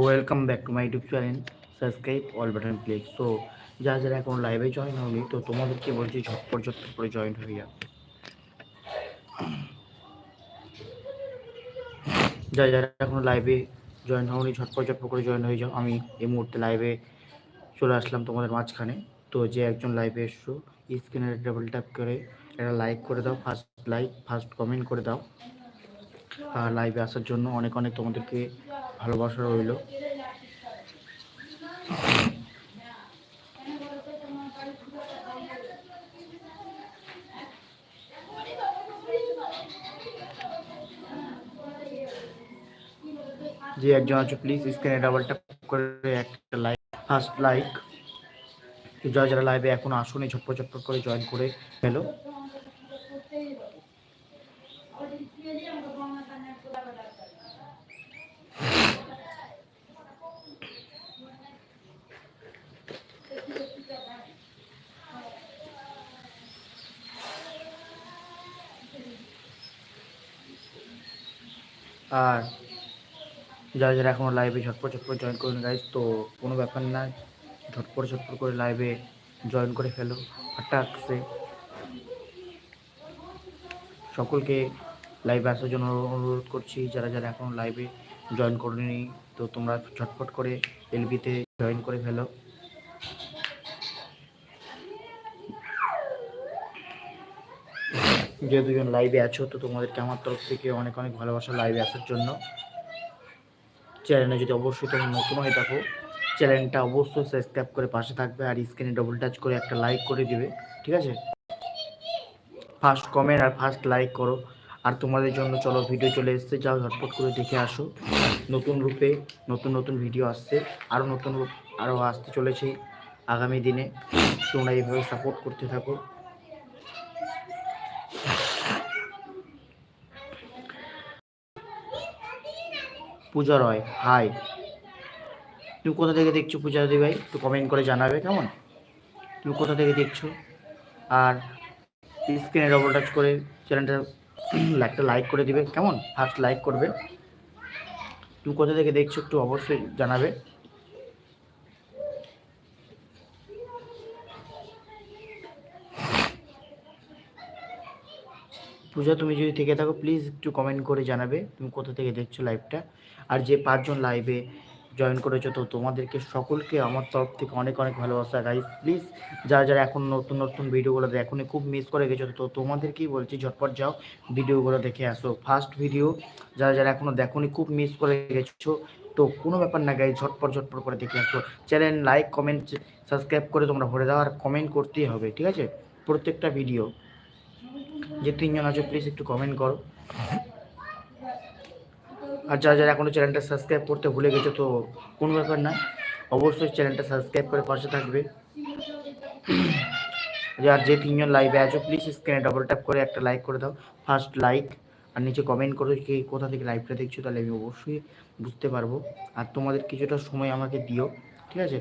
Welcome back to my YouTube channel subscribe all button click so যারা যারা এখন লাইভে জয়েন হয়নি, তো তোমাদেরকে বলছি ঝটপট ঝটপট করে জয়েন হয়ে যাও। যারা যারা এখন লাইভে জয়েন হওনি, ঝটপট ঝটপট করে জয়েন হয়ে যাও। আমি এই মুহূর্তে লাইভে চলে আসলাম তোমাদের মাঝখানে। তো যে একজন লাইভে এসছো স্ক্রিনে ডাবল ট্যাপ করে একটা লাইক করে দাও ফার্স্ট লাইক ফার্স্ট কমেন্ট করে দাও। আর লাইভে আসার জন্য অনেক অনেক তোমাদেরকে ভালোবাসা রইল। যে একজন আছো প্লিজ স্ক্রিনে ডাবল ট্যাপ করে একটা লাইক ফার্স্ট লাইক যারা যারা লাইভে এখন আসুনি, ঝটপট ঝটপট করে জয়েন করে ফেলো। আর যারা যারা এখনও লাইভে ঝটপট ঝটপট জয়েন করুন গাইজ তো কোনো ব্যাপার না, ঝটপট ঝটপট করে লাইভে জয়েন করে ফেলো হাট্টাকসে সকলকে লাইভে আসার জন্য অনুরোধ করছি, যারা যারা এখন লাইভে জয়েন করেনি, তো তোমরা ঝটপট করে এলবিতে জয়েন করে ফেলো। যে দুজন লাইভে আছো, তো তোমাদেরকে আমার তরফ থেকে অনেক অনেক ভালোবাসা লাইভে আসার জন্য। চ্যানেলে যদি অবশ্যই তোমরা নতুন হয়ে থাকো চ্যানেলটা অবশ্যই সাবস্ক্রাইব করে পাশে থাকবে আর স্ক্রিনে ডবল টাচ করে একটা লাইক করে দিবে, ঠিক আছে? ফার্স্ট কমেন্ট আর ফার্স্ট লাইক করো। আর তোমাদের জন্য চলো ভিডিও চলে এসছে, যাও ঝটপট করে দেখে আসো। নতুন রূপে নতুন নতুন ভিডিও আসছে আরও নতুন রূপ আরও আসতে চলেছে আগামী দিনে। তোমরা এইভাবে সাপোর্ট করতে থাকো। পূজা রয়। হাই তুমি কোথা থেকে দেখছ পূজা দি ভাই? একটু কমেন্ট করে জানাবে, কেমন? তুমি কোথা থেকে দেখছ? আর স্ক্রিনে ডবল টাচ করে চ্যানেলটা একটা লাইক করে দিবে, কেমন? ফার্স্ট লাইক করবে। তুমি কোথা থেকে দেখছ একটু অবশ্যই জানাবে। পূজা, তুমি যদি থেকে থাকো প্লিজ একটু কমেন্ট করে জানাবে তুমি কোথা থেকে দেখছ লাইভটা আর যে পাঁচজন লাইভে জয়েন করেছ, তো তোমাদেরকে সকলকে আমার তরফ থেকে অনেক অনেক ভালোবাসা। গাইজ প্লিজ যারা যারা এখন নতুন নতুন ভিডিওগুলো এখনই খুব মিস করে গেছো, তো তোমাদেরকেই বলছি ঝটপট যাও ভিডিওগুলো দেখে আসো। ফার্স্ট ভিডিও যারা যারা এখনও দেখোনি, খুব মিস করে গেছো, তো কোনো ব্যাপার না গাই ঝটপট ঝটপট করে দেখে আসো। চ্যানেল লাইক কমেন্ট সাবস্ক্রাইব করে তোমরা ভরে দাও, আর কমেন্ট করতেই হবে, ঠিক আছে? প্রত্যেকটা ভিডিও যে তিনজন আছো প্লিজ একটু কমেন্ট করো। আর যারা যারা এখনও চ্যানেলটা সাবস্ক্রাইব করতে ভুলে গেছো, তো কোনো ব্যাপার না। অবশ্যই চ্যানেলটা সাবস্ক্রাইব করে পাশে থাকবে। আর যে তিনজন লাইভে আছো প্লিজ স্ক্রিনে ডবল ট্যাপ করে একটা লাইক করে দাও। ফার্স্ট লাইক আর নিচে কমেন্ট করো কি কোথা থেকে লাইভটা দেখছ, তাহলে আমি অবশ্যই বুঝতে পারব। আর তোমাদের কিছুটা সময় আমাকে দিও, ঠিক আছে?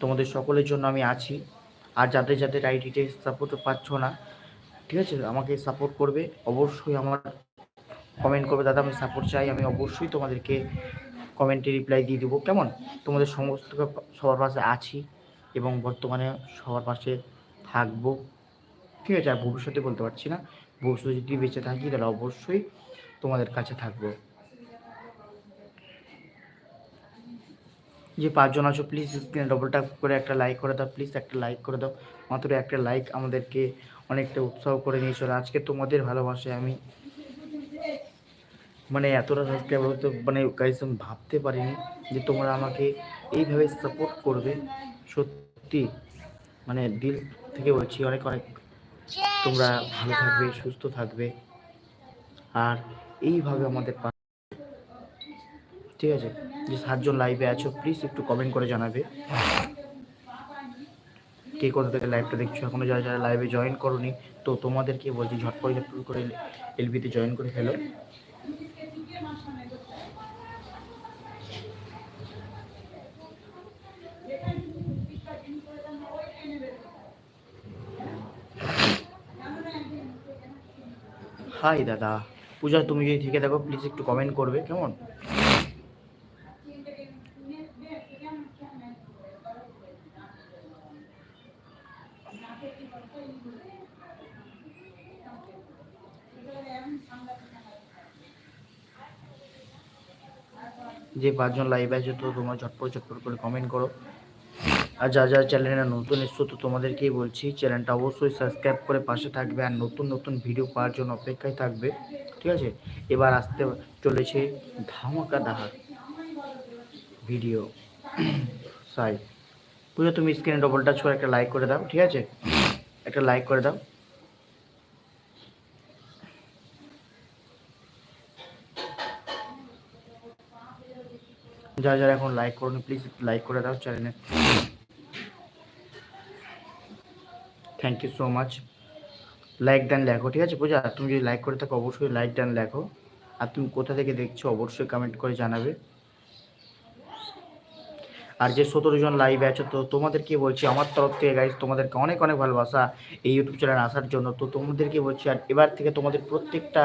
তোমাদের সকলের জন্য আমি আছি। আর যাদের যাদের আইডিতে সাপোর্ট পাচ্ছ না ঠিক আছে? আমাকে সাপোর্ট করবে। অবশ্যই আমার কমেন্ট করবে, দাদা, আমি সাপোর্ট চাই। আমি অবশ্যই তোমাদেরকে কমেন্টে রিপ্লাই দিয়ে দেবো। কেমন? তোমাদের সমস্ত সবার পাশে আছি এবং বর্তমানে সবার পাশে থাকব। ঠিক আছে? আর ভবিষ্যতে বলতে পারছি না। ভবিষ্যতে যদি বেঁচে থাকি, তাহলে অবশ্যই তোমাদের কাছে থাকব। যে পাঁচজন আছো প্লিজ স্ক্রিনে ডবল ট্যাপ করে একটা লাইক করে দাও। প্লিজ একটা লাইক করে দাও। মাত্র একটা লাইক আমাদেরকে অনেকটা উৎসাহ করে নিয়ে চলে আজকে তোমাদের ভালোবাসায় আমি মানে এতটা সাবস্ক্রাইবার হতে মানে গাইস আমি ভাবতে পারিনি যে তোমরা আমাকে এইভাবে সাপোর্ট করবে। সত্যি মানে দিল থেকে বলছি অনেক অনেক তোমরা ভালো থাকবে, সুস্থ থাকবে। আর এইভাবে আমাদের ঠিক আছে? যে সাতজন লাইভে আছো প্লিজ একটু কমেন্ট করে জানাবে। কে কোথা থেকে লাইভটা দেখছ? এখনও যারা যারা লাইভে জয়েন করোনি, তো তোমাদেরকে বলছি, ঝটপট ঝটপট করে এলবিতে জয়েন করে ফেলো। হাই দাদা। পূজা, তুমি যদি থেকে থাকো প্লিজ একটু কমেন্ট করবে, কেমন? যে পাঁচজন লাইভ আছে, তো তোমরা ঝটপট ঝটপট করে কমেন্ট করো। আর যা যা চ্যানেলে নতুন এসছো, তো তোমাদেরকেই বলছি চ্যানেলটা অবশ্যই সাবস্ক্রাইব করে পাশে থাকবে আর নতুন নতুন ভিডিও পাওয়ার জন্য অপেক্ষায় থাকবে, ঠিক আছে? এবার আসতে চলেছে ধামাকা দাহার ভিডিও সাই পুজো, তুমি স্ক্রিনে ডবল টাচ করে একটা লাইক করে দাও, ঠিক আছে? একটা লাইক করে দাও। যারা যারা এখন লাইক করুন প্লিজ লাইক করে দাও চ্যানেলে thank you so much like done লেখো, ঠিক আছে পূজা? তুমি যদি লাইক করে থাকো, অবশ্যই লাইক ডান লেখো। আর তুমি কোথা থেকে দেখছ, অবশ্যই কমেন্ট করে জানাবে। আর যে সতেরো জন লাইভ আছে, তো তোমাদেরকে বলছি? আমার তরফ থেকে গাইজ তোমাদেরকে অনেক অনেক ভালোবাসা এই ইউটিউব চ্যানেল আসার জন্য। তো তোমাদেরকে বলছি? আর এবার থেকে তোমাদের প্রত্যেকটা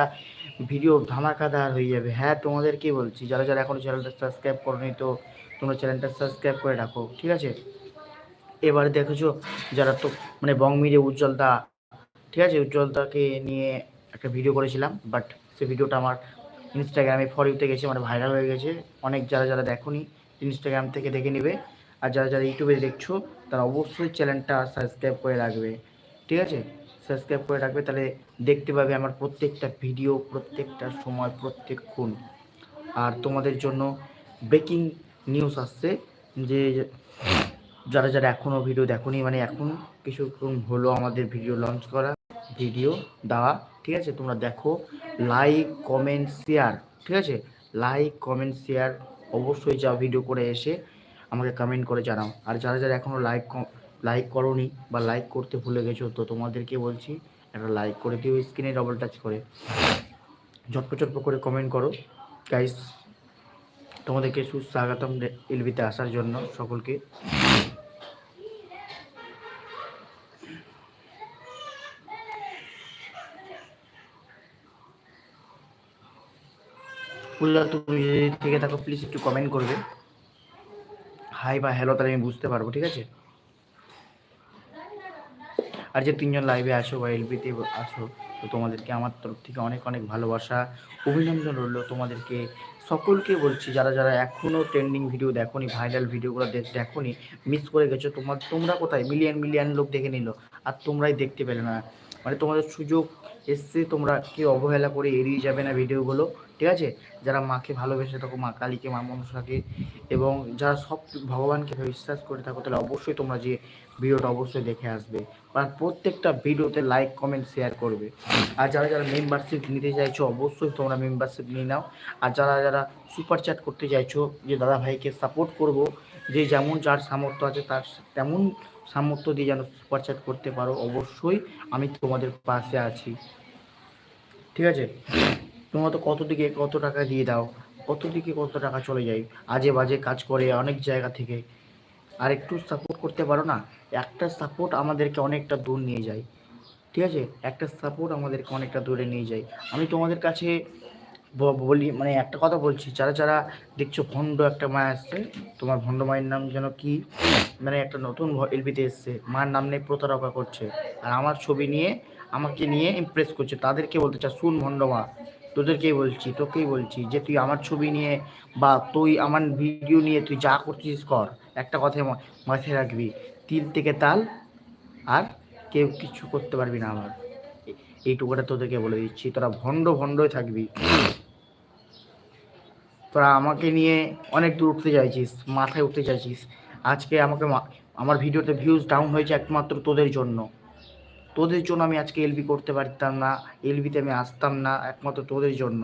ভিডিও ধামাকাদার হয়ে যাবে। হ্যাঁ তোমাদেরকে বলছি? যারা যারা এখনও চ্যানেলটা সাবস্ক্রাইব করনি, তো তোমরা চ্যানেলটা সাবস্ক্রাইব করে রাখো, ঠিক আছে? এবারে দেখেছ যারা তো মানে বং মিডিয়া উজ্জ্বলদা, ঠিক আছে? উজ্জ্বলদাকে নিয়ে একটা ভিডিও করেছিলাম বাট সে ভিডিওটা আমার ইনস্টাগ্রামে ফর ইউতে গেছে মানে ভাইরাল হয়ে গেছে। অনেক যারা যারা দেখোনি ইনস্টাগ্রাম থেকে দেখে নেবে। আর যারা যারা ইউটিউবে দেখছ, তারা অবশ্যই চ্যানেলটা সাবস্ক্রাইব করে রাখবে। ঠিক আছে? সাবস্ক্রাইব করে রাখবে, তাহলে দেখতে পাবে আমার প্রত্যেকটা ভিডিও প্রত্যেকটা সময় প্রত্যেকক্ষণ আর তোমাদের জন্য ব্রেকিং নিউজ আসছে যে, যারা যারা এখনও ভিডিও দেখোনি মানে এখন কিছুক্ষণ হলো আমাদের ভিডিও লঞ্চ করা ভিডিও দেওয়া, ঠিক আছে? তোমরা দেখো লাইক কমেন্ট শেয়ার ঠিক আছে? লাইক কমেন্ট শেয়ার অবশ্যই যা ভিডিও করে এসে আমাকে কমেন্ট করে জানাও। আর যারা যারা এখনও লাইক লাইক করোনি বা লাইক করতে ভুলে গেছো, তো তোমাদেরকে বলছি, একটা লাইক করে দিও স্ক্রিনে ডবল টাচ করে। ঝটপ চটপ করে কমেন্ট করো। গাইস তোমাদেরকে সুস্বাগতম এলবিতে আসার জন্য সকলকে। ফুল্লা তুমি যদি থেকে থাকো প্লিজ একটু কমেন্ট করবে। হাই বা হ্যালো তাহলে আমি বুঝতে পারব, ঠিক আছে? আর যে তিনজন লাইভে আসো বা এলবিতে আসো, তো তোমাদেরকে আমার তরফ থেকে অনেক অনেক ভালোবাসা, অভিনন্দন রইল তোমাদেরকে। সকলকে বলছি, যারা যারা এখনও ট্রেন্ডিং ভিডিও দেখোনি ভাইরাল ভিডিওগুলো দেখোনি মিস করে গেছো, তোমার তোমরা কোথায়? মিলিয়ন মিলিয়ন লোক দেখে নিল, আর তোমরাই দেখতে পেলে না। মানে তোমাদের সুযোগ এসছে, তোমরা কি অবহেলা করে এড়িয়ে যাবে না ভিডিওগুলো, ঠিক আছে? যারা মাকে ভালোবেসে থাকো, মা কালীকে, মা মনসাকে, এবং যারা সব ভগবানকে বিশ্বাস করে থাকো, তাহলে অবশ্যই তোমরা যে ভিডিওটা অবশ্যই দেখে আসবে। আর প্রত্যেকটা ভিডিওতে লাইক কমেন্ট শেয়ার করবে। আর যারা যারা মেম্বারশিপ নিতে চাইছো, অবশ্যই তোমরা মেম্বারশিপ নিয়ে নাও। আর যারা যারা সুপার চ্যাট করতে চাইছো, যে দাদা ভাইকে সাপোর্ট করব, যে যেমন যার সামর্থ্য আছে, তার তেমন সামর্থ্য দিয়ে যেন সুপার চ্যাট করতে পারো, অবশ্যই আমি তোমাদের পাশে আছি। ঠিক আছে? তোমরা তো কত দিকে কত টাকা দিয়ে দাও, কত দিকে কত টাকা চলে যায়, আজে বাজে কাজ করে অনেক জায়গা থেকে। আর একটু সাপোর্ট করতে পারো না, একটা সাপোর্ট আমাদেরকে অনেকটা দূর নিয়ে যায়। ঠিক আছে? একটা সাপোর্ট আমাদেরকে অনেকটা দূরে নিয়ে যায়। আমি তোমাদের কাছে বলি মানে একটা কথা বলছি, যারা যারা দেখছ ভণ্ড একটা মায় আসছে, তোমার ভণ্ড মায়ের নাম যেন কি মানে একটা নতুন এলবিতে এসছে, মার নাম নিয়ে প্রতারকা করছে, আর আমার ছবি নিয়ে আমাকে নিয়ে ইমপ্রেস করছে, তাদেরকে বলতে চা শুন ভণ্ড মা, তোদেরকেই বলছি, তোকেই বলছি যে তুই আমার ছবি নিয়ে বা তুই আমার ভিডিও নিয়ে তুই যা করছিস কর, একটা কথাই মাথায় রাখবি, তিল থেকে তাল আর কেউ কিছু করতে পারবি না আমার। এইটুকুটা তোদেরকে বলে দিচ্ছি, তোরা ভণ্ড ভণ্ডই থাকবি। তোরা আমাকে নিয়ে অনেক দূর উঠতে চাইছিস, মাথায় উঠতে চাইছিস। আজকে আমাকে আমার ভিডিওতে ভিউজ ডাউন হয়েছে একমাত্র তোদের জন্য। তোদের জন্য আমি আজকে এলবি করতে পারতাম না এলবিতে আমি আসতাম না, একমাত্র তোদের জন্য।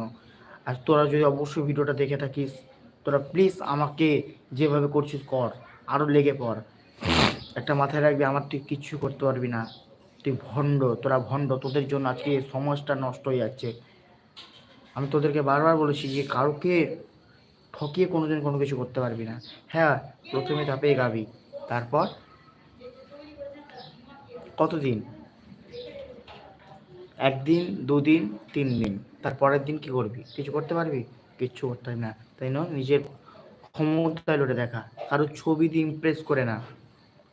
আর তোরা যদি অবশ্যই ভিডিওটা দেখে থাকিস, তোরা প্লিজ আমাকে যেভাবে করছিস কর আরও লেগে পড়। একটা মাথায় রাখবি, আমার তুই কিচ্ছু করতে পারবি না। তুই ভণ্ড, তোরা ভণ্ড, তোদের জন্য আজকে সমাজটা নষ্ট হয়ে যাচ্ছে। আমি তোদেরকে বারবার বলেছি যে কাউকে ঠকিয়ে কোনোদিন কোনো কিছু করতে পারবি না। হ্যাঁ প্রথমে ধাপে গাবি তারপর কতদিন? একদিন, দুদিন তিন দিন তারপরের দিন কি করবি? কিছু করতে পারবি? কিচ্ছু করতে পারবি না। তাই নয় নিজের ক্ষমতায় লড়ে দেখা। কারোর ছবি দিয়ে ইমপ্রেস করে না।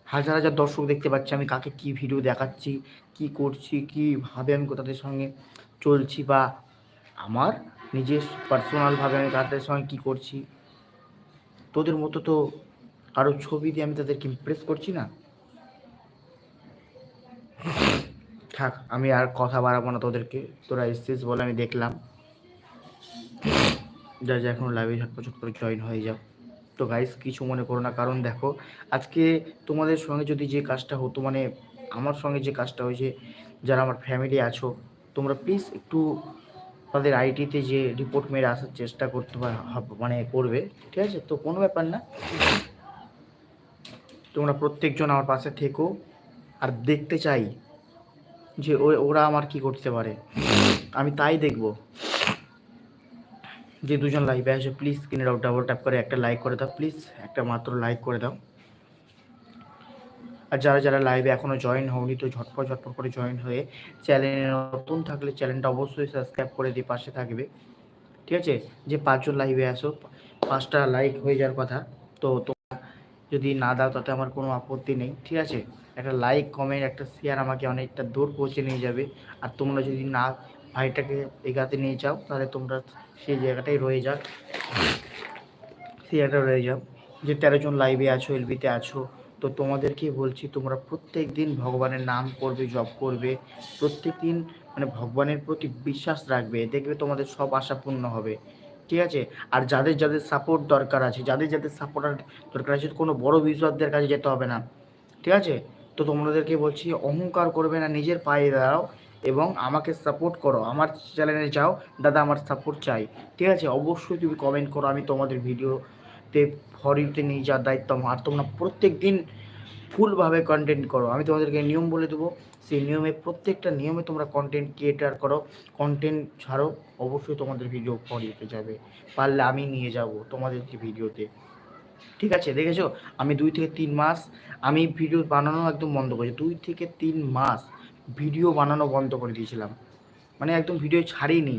হাজার হাজার দর্শক দেখতে পাচ্ছি, আমি কাকে কি ভিডিও দেখাচ্ছি, কি করছি কীভাবে আমি তাদের সঙ্গে চলছি বা আমার নিজের পার্সোনালভাবে আমি তাদের সঙ্গে কী করছি? তোদের মতো তো কারও ছবি দিয়ে আমি তাদেরকে ইমপ্রেস করছি না। থাক, আমি আর কথা বাড়াবো না তোদেরকে। তোরা এসছিস বলে আমি দেখলাম। যা যা, এখন লাইভে ঝটপট করে জয়েন হয়ে যাও। তো গাইস কিছু মনে করো না, কারণ দেখো, আজকে তোমাদের সঙ্গে যদি যে কাজটা হতো মানে আমার সঙ্গে যে কাজটা হয়েছে, যারা আমার ফ্যামিলি আছো, তোমরা প্লিজ একটু তাদের আইটিতে যে রিপোর্ট মেরে আসার চেষ্টা করতে মানে করবে, ঠিক আছে? তো কোনো ব্যাপার না। তোমরা প্রত্যেকজন আমার পাশে থেকো, আর দেখতে চাই যে ওরা আমার কি করতে পারে। আমি তাই দেখব। যে দুজন লাইভে আসে প্লিজ স্ক্রিনে ডাবল ট্যাপ করে একটা লাইক করে দাও প্লিজ একটা মাত্র লাইক করে দাও। আর যারা যারা লাইভে এখনও জয়েন হওনি, তো ঝটপট ঝটপট করে জয়েন হয়ে চ্যানেলে নতুন থাকলে চ্যানেলটা অবশ্যই সাবস্ক্রাইব করে দিয়ে পাশে থাকবে। ঠিক আছে? যে পাঁচজন লাইভে আসো পাঁচটা লাইক হয়ে যাওয়ার কথা, তো তোমরা যদি না দাও, তাতে আমার কোনো আপত্তি নেই। ঠিক আছে? একটা লাইক কমেন্ট একটা শেয়ার আমাকে অনেকটা দূর পৌঁছে নিয়ে যাবে। আর তোমরা যদি না ভাইটাকে এগাতে নিয়ে যাও, তাহলে তোমরা সেই জায়গাটাই রয়ে যাও। সেই জায়গাটা রয়ে যাও। যে তেরো জন লাইভে আছো এলবিতে আছো তো তোমাদেরকে বলছি, তোমরা প্রত্যেক দিন ভগবানের নাম করবে, জপ করবে। প্রত্যেক দিন মানে ভগবানের প্রতি বিশ্বাস রাখবে, দেখবে তোমাদের সব আশা পূর্ণ হবে। ঠিক আছে? আর যাদের যাদের সাপোর্ট দরকার আছে, যাদের যাদের সাপোর্ট দরকার আছে, কোনো বড় বিশ্বদের কাছে যেতে হবে না। ঠিক আছে? তো তোমাদেরকে বলছি, অহংকার করবে না, নিজের পায়ে দাঁড়াও এবং আমাকে সাপোর্ট করো। আমার চ্যানেলে যাও, দাদা আমার সাপোর্ট চাই। ঠিক আছে? অবশ্যই তুমি কমেন্ট করো, আমি তোমাদের ভিডিওতে ফরিতে নিয়ে যাওয়ার দায়িত্ব আমার। তোমরা প্রত্যেক দিন ফুলভাবে কন্টেন্ট করো। আমি তোমাদেরকে নিয়ম বলে দেবো, সেই নিয়মে প্রত্যেকটা নিয়মে তোমরা কন্টেন্ট ক্রিয়েটার করো। কন্টেন্ট ছাড়ো, অবশ্যই তোমাদের ভিডিও ফরিতে যাবে। পারলে আমি নিয়ে যাব তোমাদেরকে ভিডিওতে ঠিক আছে, দেখেছ? আমি দুই থেকে তিন মাস, আমি ভিডিও বানানো একদম বন্ধ করেছি দুই থেকে তিন মাস ভিডিও বানানো বন্ধ করে দিয়েছিলাম। মানে একদম ভিডিও ছাড়িনি।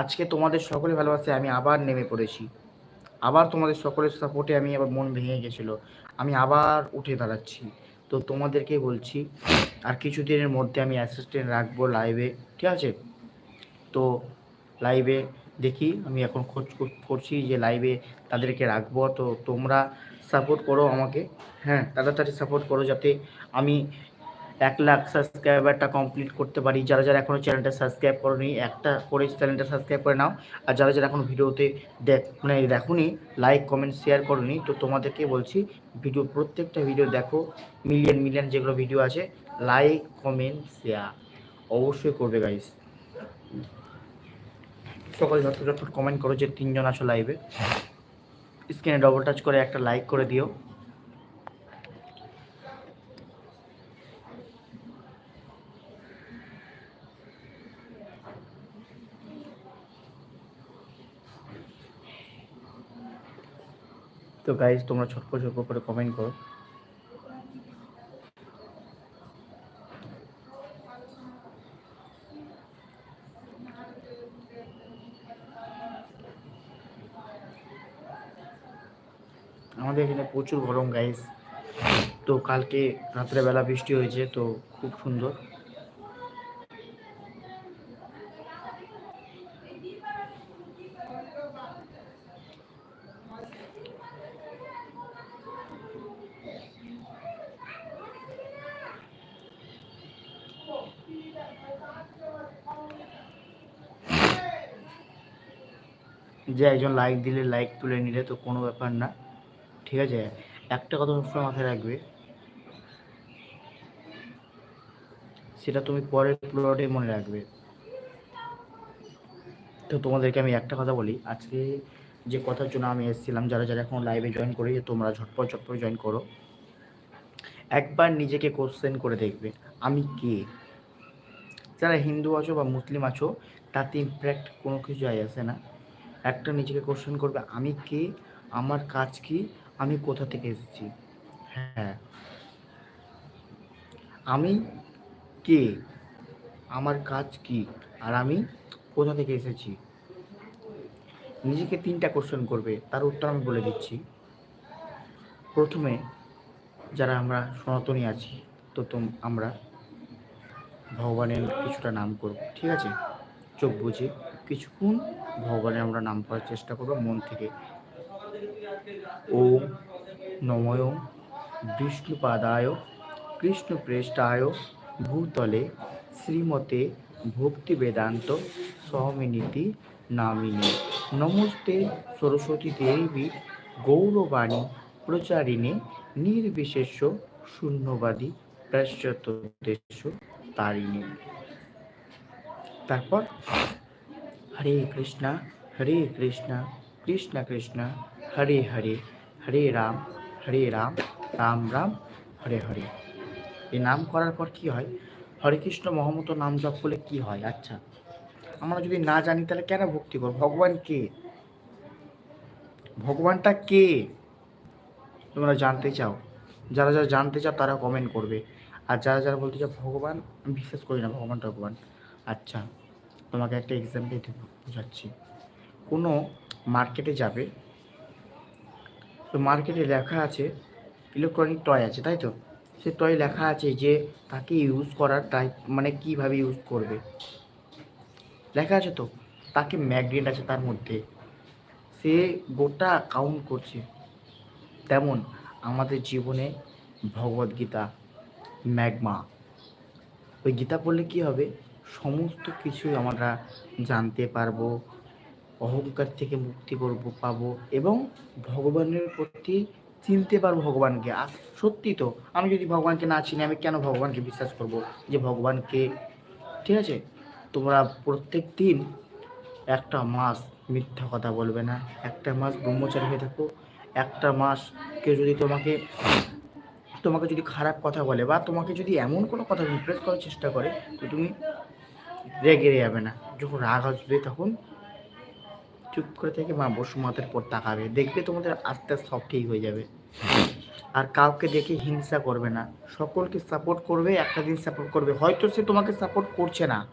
আজকে তোমাদের সকলে ভালোবাসে আমি আবার নেমে পড়েছি। আবার তোমাদের সকলের সাপোর্টে আমি আবার মন ভেঙে গেছিল। আমি আবার উঠে দাঁড়াচ্ছি। তো তোমাদেরকে বলছি, আর কিছুদিনের মধ্যে আমি অ্যাসিস্ট্যান্ট রাখব লাইভে ঠিক আছে? তো লাইভে দেখি, আমি এখন খোঁজ করছি যে লাইভে তাদেরকে রাখব। তো তোমরা সাপোর্ট করো আমাকে। হ্যাঁ তাড়াতাড়ি সাপোর্ট করো যাতে আমি এক লাখ সাবস্ক্রাইবারটা কমপ্লিট করতে পারি। যারা যারা এখনও চ্যানেলটা সাবস্ক্রাইব করোনি, একটা করে চ্যানেলটা সাবস্ক্রাইব করে নাও। আর যারা যারা এখন ভিডিওতে দেখ মানে দেখোনি লাইক কমেন্ট শেয়ার করোনি, তো তোমাদেরকে বলছি ভিডিও প্রত্যেকটা ভিডিও দেখো মিলিয়ন মিলিয়ন যেগুলো ভিডিও আছে লাইক কমেন্ট শেয়ার অবশ্যই করবে গাইস সকালে যত কমেন্ট করো যে তিনজন আছো লাইভে স্ক্রিনে ডবল টাচ করে একটা লাইক করে দিও। তো গাইজ তোমরা ছোট্ট ছোট্ট করে কমেন্ট করো। আমাদের এখানে প্রচুর গরম গাইজ তো কালকে রাত্রেবেলা বৃষ্টি হয়েছে, তো খুব সুন্দর। যে একজন লাইক দিলে লাইক তুলে নিলে তো কোনো ব্যাপার না। ঠিক আছে? একটা কথা সবসময় মাথায় রাখবে। সেটা তুমি পরের প্লটে মনে রাখবে। তো তোমাদেরকে আমি একটা কথা বলি। আজকে যে কথার জন্য আমি এসেছিলাম, যারা যারা এখন লাইভে জয়েন করে তোমরা ঝটপট ঝটপট জয়েন করো। একবার নিজেকে কোশ্চেন করে দেখবে, আমি কে? যারা হিন্দু আছো বা মুসলিম আছো, তাতে ইম্প্যাক্ট কোনো কিছু যায় আসে না। একটা নিজেকে কোশ্চেন করবে, আমি কে? আমার কাজ কি? আমি কোথা থেকে এসেছি? হ্যাঁ। আমি কে? আমার কাজ কি? আর আমি কোথা থেকে এসেছি? নিজেকে তিনটা কোশ্চেন করবে, তার উত্তর আমি বলে দিচ্ছি। প্রথমে যারা আমরা সনাতনী আছি, তো আমরা ভগবানের কিছুটা নাম করব, ঠিক আছে? চোখ বুঝে কিছুক্ষণ ভগবানের আমরা নাম করার চেষ্টা করব মন থেকে। ওম নময় বিষ্ণুপাদায় কৃষ্ণপ্রেষ্ঠায় ভূতলে শ্রীমতে ভক্তি বেদান্ত স্বামিনীতি নামিনী। নমস্তে সরস্বতী দেবী গৌরবাণী প্রচারিণী নির্বিশেষ শূন্যবাদী প্রাশ্চাত্য দেশ তারিণী। তারপর হরে কৃষ্ণ হরে কৃষ্ণ কৃষ্ণ কৃষ্ণ, হরে হরে হরে রাম হরে রাম রাম রাম, হরে হরে। এই নাম করার পর কি হয়? হরে কৃষ্ণ মহম্মদ নাম জপ করলে কি হয়? আচ্ছা আমরা যদি না জানি তাহলে কেন ভক্তি করব? ভগবান কে? ভগবানটা কে? তোমরা জানতে চাও। যারা যারা জানতে চাও তারা কমেন্ট করবে। আর যারা যারা বলতে চাও, ভগবান, আমি বিশ্বাস করি না ভগবান ভগবান আচ্ছা তোমাকে একটা এক্সাম্পল বোঝাচ্ছি। কোনো মার্কেটে যাবে, তো মার্কেটে লেখা আছে ইলেকট্রনিক টয় আছে, তাই তো? সে টয় লেখা আছে যে তাকে ইউজ করার তাই মানে কীভাবে ইউজ করবে। লেখা আছে তো, তাকে ম্যাগনেট আছে তার মধ্যে। সে গোটা কাউন্ট করছে। তেমন আমাদের জীবনে ভগবদ্গীতা ম্যাগমা ওই গীতা পড়লে কি হবে? সমস্ত কিছুই আমরা জানতে পারব, অহংকার থেকে মুক্তি করব, পাবো এবং ভগবানের প্রতি চিনতে পারব ভগবানকে। আর সত্যি তো, আমি যদি ভগবানকে না চিনি, আমি কেন ভগবানকে বিশ্বাস করব? যে ভগবানকে, ঠিক আছে? তোমরা প্রত্যেক দিন একটা মাস মিথ্যা কথা বলবে না। একটা মাস ব্রহ্মচারী হয়ে থাকো। একটা মাস কেউ যদি তোমাকে তোমাকে যদি খারাপ কথা বলে বা তোমাকে যদি এমন কোনো কথা ইমপ্রেস করার চেষ্টা করে, তো তুমি রেগে যাবে না। যখন রাগ আসবে তখন চুপ করে থেকে মা বসুমাতের পর তাকাবে। দেখবে তোমাদের আস্তে আস্তে সব ঠিক হয়ে যাবে। আর কাউকে দেখে হিংসা করবে না। সকলকে সাপোর্ট করবে, একটা দিন সাপোর্ট করবে। হয়তো সে তোমাকে সাপোর্ট করছে না।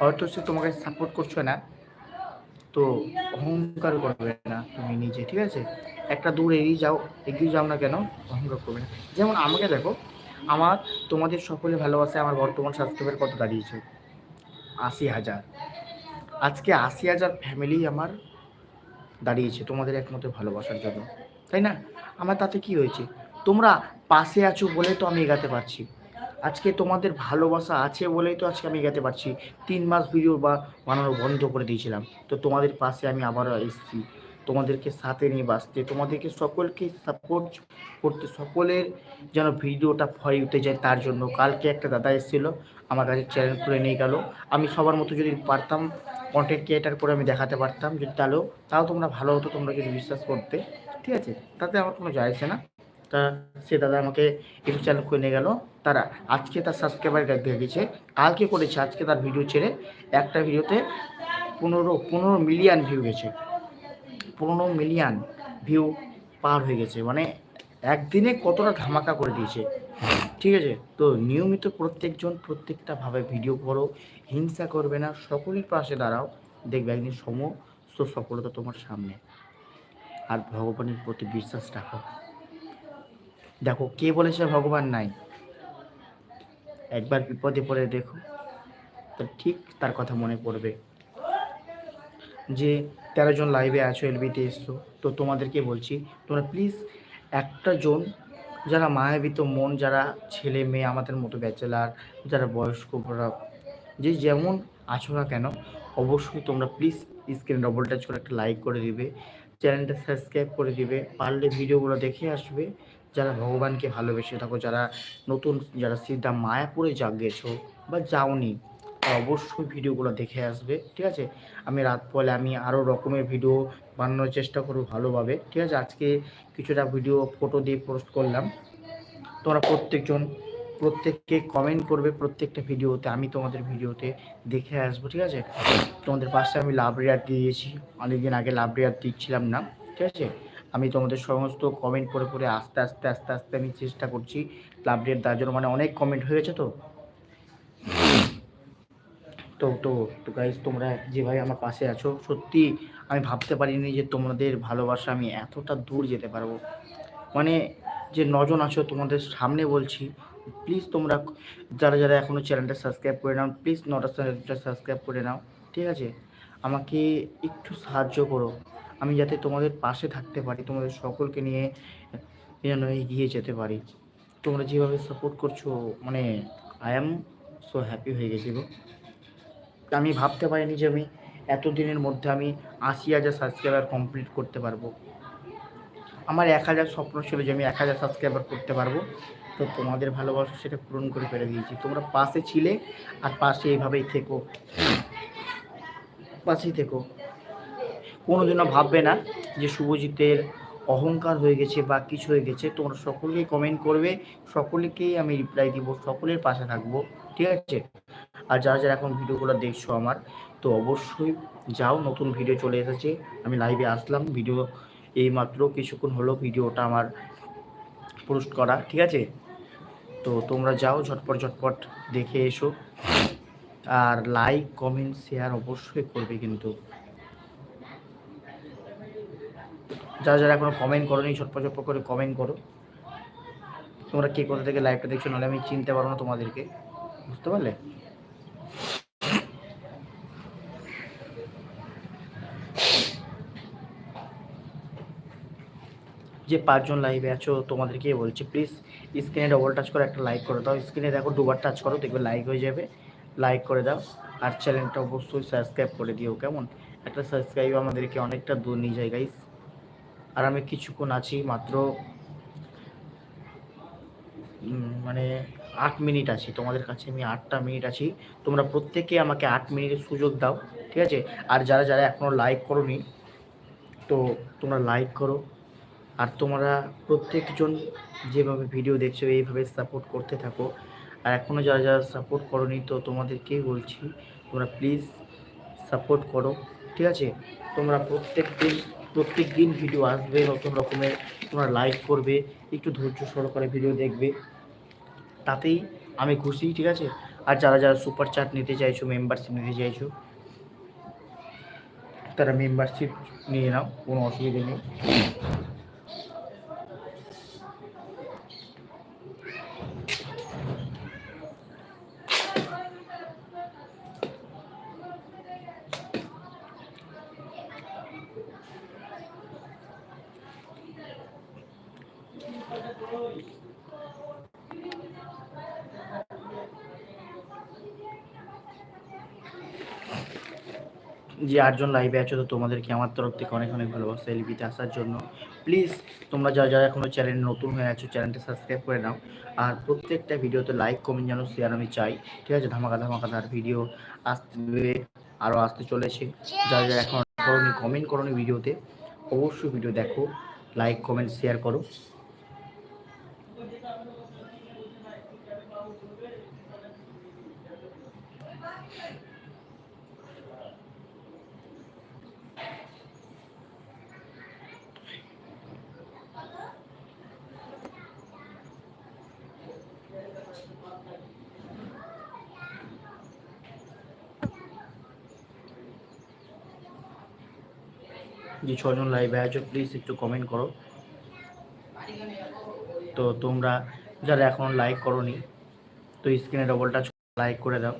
হয়তো সে তোমাকে সাপোর্ট করছে না। তো অহংকার করবে না তুমি নিজে, ঠিক আছে? একটা দূর এগিয়ে যাও এগিয়ে যাও না কেন? অহংকার করবে না। যেমন আমাকে দেখো আমার, তোমাদের সকলে ভালোবাসে, আমার বর্তমান সাবস্ক্রাইবার কত দাঁড়িয়েছে। আশি হাজার। আজকে আশি হাজার ফ্যামিলি আমার দাঁড়িয়েছে তোমাদের একমাত্র ভালোবাসার জন্য। তাই না? আমার তাতে কি হয়েছে? তোমরা পাশে আছো বলে তো আমি এগাতে পারছি। আজকে তোমাদের ভালোবাসা আছে বলেই তো আজকে আমি এগাতে পারছি। তিন মাস ভিডিও বা বানানো বন্ধ করে দিয়েছিলাম। তো তোমাদের পাশে আমি আবারও এসেছি। তোমাদেরকে সাথে নিয়ে বাঁচতে, তোমাদেরকে সকলকে সাপোর্ট করতে, সকলের যেন ভিডিওটা ভয় উঠে যায় তার জন্য। কালকে একটা দাদা এসেছিল, আমার কাছে চ্যানেল খুলে নিয়ে গেল। আমি সবার মতো যদি পারতাম কন্টেন্ট ক্রিয়েটার করে আমি দেখাতে পারতাম, যদি তাহলেও তাও তোমরা ভালো হতো, তোমরা যদি বিশ্বাস করতে। ঠিক আছে? তাতে আমার কোনো যায় আসে না। তা সে দাদা আমাকে ইউটিউব চ্যানেল খুলে নিয়ে গেল। তারা আজকে তার সাবস্ক্রাইবার দেখেছে কালকে করেছে, আজকে তার ভিডিও ছেড়ে একটা ভিডিওতে পনেরো পনেরো মিলিয়ন ভিউ গেছে। পনেরো মিলিয়ন ভিউ পার হয়ে গেছে। মানে একদিনে কতটা ধামাকা করে দিয়েছে। ঠিক আছে? তো নিয়মিত প্রত্যেকজন প্রত্যেকটা ভাবে ভিডিও করো, হিংসা করবে না, সকলের পাশে দাঁড়াও, দেখবে একদিন সমস্ত সফলতা তোমার সামনে। আর ভগবানের প্রতি বিশ্বাস রাখো। দেখো, কে বলেছে ভগবান নাই? একবার বিপদে পড়ে দেখো। তো ঠিক তার কথা মনে পড়বে। যে তেরো জন লাইভে আছো এলবিতে এসছো, তো তোমাদেরকে বলছি, তোমরা প্লিজ একটা জন যারা মায়াবিত মন, যারা ছেলে মেয়ে, আমাদের মতো ব্যাচেলার যারা বয়স্ক যে যেমন আছো না কেন, অবশ্যই তোমরা প্লিজ স্ক্রিন ডবল টাচ করে একটা লাইক করে দিবে চ্যানেলটা সাবস্ক্রাইব করে দিবে, পারলে ভিডিওগুলো দেখে আসবে। যারা ভগবানকে ভালোবেসে থাকো, যারা নতুন, যারা সিদ্ধা মায়াপুরে যা গেছো বা যাওনি অবশ্যই ভিডিওগুলো দেখে আসবে, ঠিক আছে? আমি রাত পরে আমি আরও রকমের ভিডিও বানানোর চেষ্টা করব ভালোভাবে, ঠিক আছে? আজকে কিছুটা ভিডিও ফটো দিয়ে পোস্ট করলাম। তোমরা প্রত্যেকজন, প্রত্যেককে কমেন্ট করবে প্রত্যেকটা ভিডিওতে, আমি তোমাদের ভিডিওতে দেখে আসব, ঠিক আছে? তোমাদের পাশে আমি লাভ রেয়ার দিয়েছি, অনেকদিন আগে লাভ রেয়ার দিচ্ছিলাম না, ঠিক আছে? আমি তোমাদের সমস্ত কমেন্ট করে করে আস্তে আস্তে আস্তে আস্তে আমি চেষ্টা করছি লাভ দেওয়ার জন্য মানে অনেক কমেন্ট হয়ে গেছে তো? তো তো তো গাইজ তোমরা যেভাবে আমার পাশে আছো, সত্যি আমি ভাবতে পারিনি যে তোমাদের ভালোবাসা আমি এতটা দূর যেতে পারব। মানে যে নজন আছো তোমাদের সামনে বলছি প্লিজ তোমরা যারা যারা এখনও চ্যানেলটা সাবস্ক্রাইব করে নাও প্লিজ নটা চ্যানেলটা সাবস্ক্রাইব করে নাও, ঠিক আছে? আমাকে একটু সাহায্য করো, আমি যাতে তোমাদের পাশে থাকতে পারি, তোমাদের সকলকে নিয়ে যেন এগিয়ে যেতে পারি। তোমরা যেভাবে সাপোর্ট করছ মানে আই অ্যাম সো হ্যাপি হয়ে গেছি গো। আমি ভাবতে পারিনি যে আমি এতদিনের মধ্যে আমি আশি হাজার সাবস্ক্রাইবার কমপ্লিট করতে পারব। আমার এক হাজার স্বপ্ন ছিল যে আমি এক হাজার সাবস্ক্রাইবার করতে পারব। তো তোমাদের ভালোবাসা সেটা পূরণ করে ফেলে দিয়েছি। তোমরা পাশে ছিলে আর পাশে এইভাবেই থেকো। পাশেই থেকো। কোনোদিনও ভাববে না যে শুভজিতের অহংকার হয়ে গেছে বা কিছু হয়ে গেছে। তোমরা সকলেই কমেন্ট করবে, সকলকেই আমি রিপ্লাই দিব, সকলের পাশে থাকব। ঠিক আছে? আর যারা যারা এখন ভিডিওগুলো দেখছ আমার, তো অবশ্যই যাও, নতুন ভিডিও চলে এসেছে। আমি লাইভে আসলাম ভিডিও এই মাত্র কিছুক্ষণ হলো ভিডিওটা আমার পোস্ট করা, ঠিক আছে? তো তোমরা যাও, ঝটপট ঝটপট দেখে এসো। আর লাইক কমেন্ট শেয়ার অবশ্যই করবে কিন্তু। যারা যারা এখনও কমেন্ট করোনি, ঝটপট ঝটপট করে কমেন্ট করো। তোমরা কে কোথা থেকে লাইভটা দেখছ, নাহলে আমি চিনতে পারব না তোমাদেরকে। বুঝতে পারলে? যে পাঁচজন লাইভে আছো তোমাদেরকে বলছি প্লিজ স্ক্রিনে ডবল টাচ করে একটা লাইক করে দাও। স্ক্রিনে দেখো দুবার টাচ করো, দেখবে লাইক হয়ে যাবে। লাইক করে দাও। আর চ্যানেলটা অবশ্যই সাবস্ক্রাইব করে দিও, কেমন? একটা সাবস্ক্রাইব আমাদেরকে অনেকটা দূর নিয়ে যায় গাইস আর আমি কিছুক্ষণ আছি মাত্র মানে আট মিনিট আছি। তোমাদের কাছে আমি আটটা মিনিট আছি। তোমরা প্রত্যেকে আমাকে আট মিনিটের সুযোগ দাও, ঠিক আছে? আর যারা যারা এখনও লাইক করোনি, তো তোমরা লাইক করো। আর তোমরা প্রত্যেকজন যেভাবে ভিডিও দেখছ, এইভাবে সাপোর্ট করতে থাকো। আর এখনও যারা যারা সাপোর্ট করোনি, তো তোমাদেরকেই বলছি, তোমরা প্লিজ সাপোর্ট করো, ঠিক আছে? তোমরা প্রত্যেক দিন প্রত্যেক দিন ভিডিও আসবে, নতুন রকমের তোমরা লাইক করবে, একটু ধৈর্য সহকারে ভিডিও দেখবে। তাতেই আমি খুশি, ঠিক আছে? আর যারা যারা সুপার চাট নিতে চাইছো মেম্বারশিপ নিতে চাইছো, তারা মেম্বারশিপ নিয়ে নাও, কোনো অসুবিধা নেই। আটজন লাইভে আছো তো তোমাদেরকে আমার তরফ থেকে অনেক অনেক ভালোবাসা এলবিতে আসার জন্য? প্লিজ তোমরা যারা যারা এখনও চ্যানেল নতুন হয়ে আছো চ্যানেলটা সাবস্ক্রাইব করে নাও। আর প্রত্যেকটা ভিডিওতে লাইক কমেন্ট যেন শেয়ার আমি চাই। ঠিক আছে? ধামাকা ধামাকাদার ভিডিও আসবে আরও আসতে চলেছে। যারা যারা এখন করোনি কমেন্ট করোনি ভিডিওতে অবশ্যই ভিডিও দেখো। লাইক কমেন্ট শেয়ার করো। ছজন লাইভে আছো প্লিজ একটু কমেন্ট করো। তো তোমরা যারা এখন লাইক করো তো স্ক্রিনে ডবল টাচ লাইক করে দাও।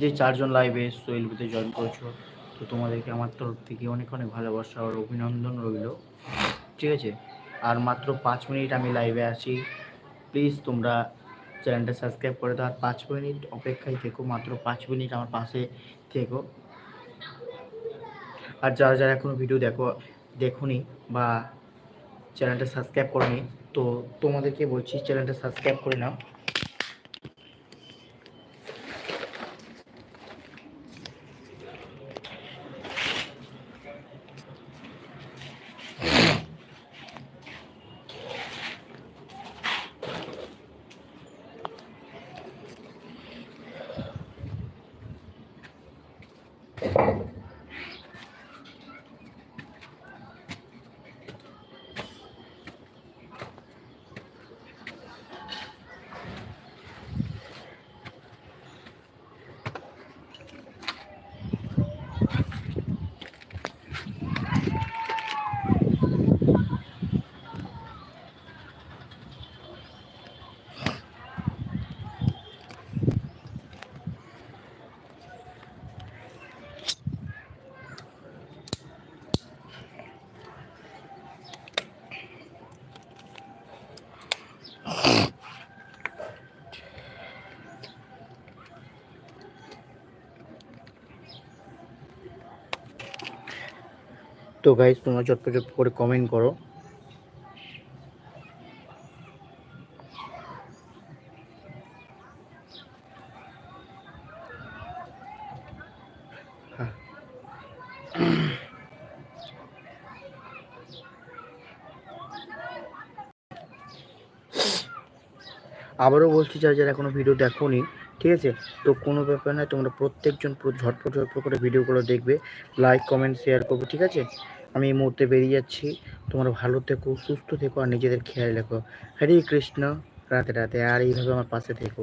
যে চারজন লাইভে এসছো এলবিতে জয়েন করেছ, তো তোমাদেরকে আমার তরফ থেকে অনেক অনেক ভালোবাসা আর অভিনন্দন রইল। ঠিক আছে? আর মাত্র পাঁচ মিনিট আমি লাইভে আছি। প্লিজ তোমরা চ্যানেলটা সাবস্ক্রাইব করে দাও। আর পাঁচ মিনিট অপেক্ষায় থেকো, মাত্র পাঁচ মিনিট আমার পাশে থেকো। আর যারা যারা এখনও ভিডিও দেখো, দেখোনি বা চ্যানেলটা সাবস্ক্রাইব করনি, তো তোমাদেরকে বলছি চ্যানেলটা সাবস্ক্রাইব করে নাও। তো গাইজ তোমরা চটপট চট করে কমেন্ট করো। হ্যাঁ। আবারও বলছি, যারা যারা এখনও ভিডিও দেখোনি, ঠিক আছে? তো কোনো ব্যাপার নয়, তোমরা প্রত্যেকজন ঝটপট ঝটপট করে ভিডিওগুলো দেখবে লাইক কমেন্ট শেয়ার করবে, ঠিক আছে? আমি এই মুহূর্তে বেরিয়ে যাচ্ছি। তোমার ভালো থেকো, সুস্থ থেকো আর নিজেদের খেয়াল রাখো। হরে কৃষ্ণ, রাতে রাতে। আর এইভাবে আমার পাশে থেকো।